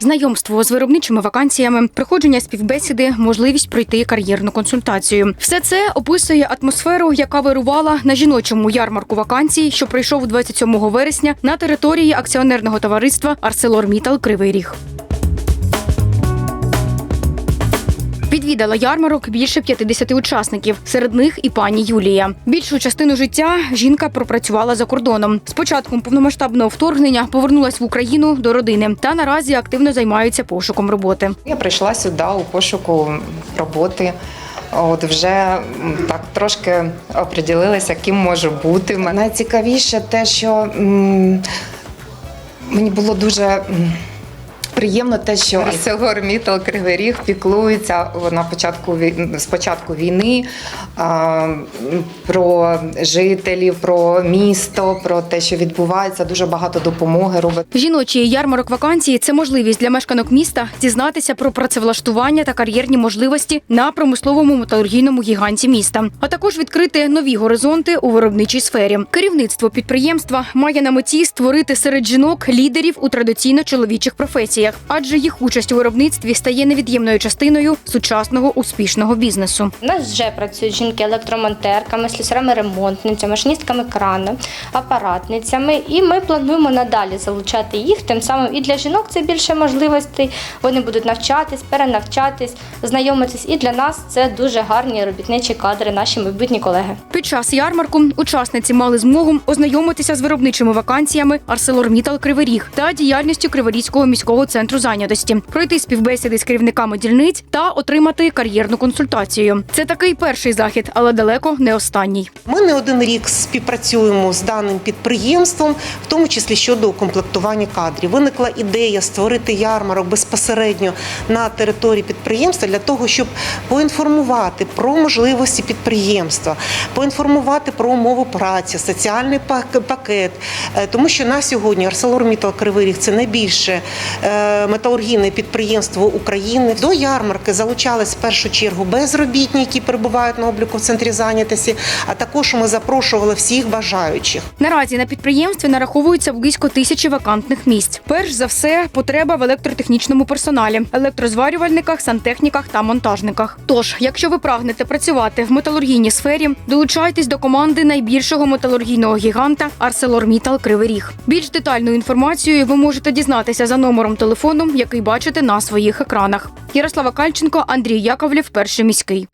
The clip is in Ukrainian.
знайомство з виробничими вакансіями, проходження співбесіди, можливість пройти кар'єрну консультацію. Все це описує атмосферу, яка вирувала на жіночому ярмарку вакансій, що пройшов 27 вересня на території акціонерного товариства Арселормітал Кривий Ріг. Відвідала ярмарок більше 50 учасників. Серед них і пані Юлія. Більшу частину життя жінка пропрацювала за кордоном. З початком повномасштабного вторгнення повернулась в Україну до родини та наразі активно займається пошуком роботи. Я прийшла сюди у пошуку роботи. От вже так трошки оприділилася, ким можу бути. Найцікавіше те, що мені було дуже. Приємно те, що ArcelorMittal Кривий Ріг піклується на початку з початку війни про жителів, про місто, про те, що відбувається. Дуже багато допомоги робить. Жіночий ярмарок вакансій це можливість для мешканок міста дізнатися про працевлаштування та кар'єрні можливості на промисловому металургійному гіганті міста, а також відкрити нові горизонти у виробничій сфері. Керівництво підприємства має на меті створити серед жінок лідерів у традиційно чоловічих професіях, адже їх участь у виробництві стає невід'ємною частиною сучасного успішного бізнесу. У нас вже працюють жінки електромонтерками, слюсарами ремонтницями, машиністками крану, апаратницями. І ми плануємо надалі залучати їх. Тим самим і для жінок це більше можливостей. Вони будуть навчатись, перенавчатись, знайомитись. І для нас це дуже гарні робітничі кадри, наші майбутні колеги. Під час ярмарку учасниці мали змогу ознайомитися з виробничими вакансіями ArcelorMittal Кривий Ріг та діяльністю Криворізького міського центру зайнятості, пройти співбесіди з керівниками дільниць та отримати кар'єрну консультацію. Це такий перший захід, але далеко не останній. Ми не один рік співпрацюємо з даним підприємством, в тому числі щодо укомплектування кадрів. Виникла ідея створити ярмарок безпосередньо на території підприємства для того, щоб поінформувати про можливості підприємства, поінформувати про умови праці, соціальний пак- пакет. Е, Тому що на сьогодні ArcelorMittal Кривий Ріг – це найбільше е, металургійне підприємство України. До ярмарки залучались в першу чергу безробітні, які перебувають на обліку в центрі зайнятості, а також ми запрошували всіх бажаючих. Наразі на підприємстві нараховується близько тисячі вакантних місць. Перш за все, потреба в електротехнічному персоналі, електрозварювальниках, сантехніках та монтажниках. Тож, якщо ви прагнете працювати в металургійній сфері, долучайтесь до команди найбільшого металургійного гіганта ArcelorMittal Кривий Ріг. Більш детальну інформацію ви можете дізнатися за номером телефону, який бачите на своїх екранах. Ярослава Кальченко, Андрій Яковлєв, перший міський.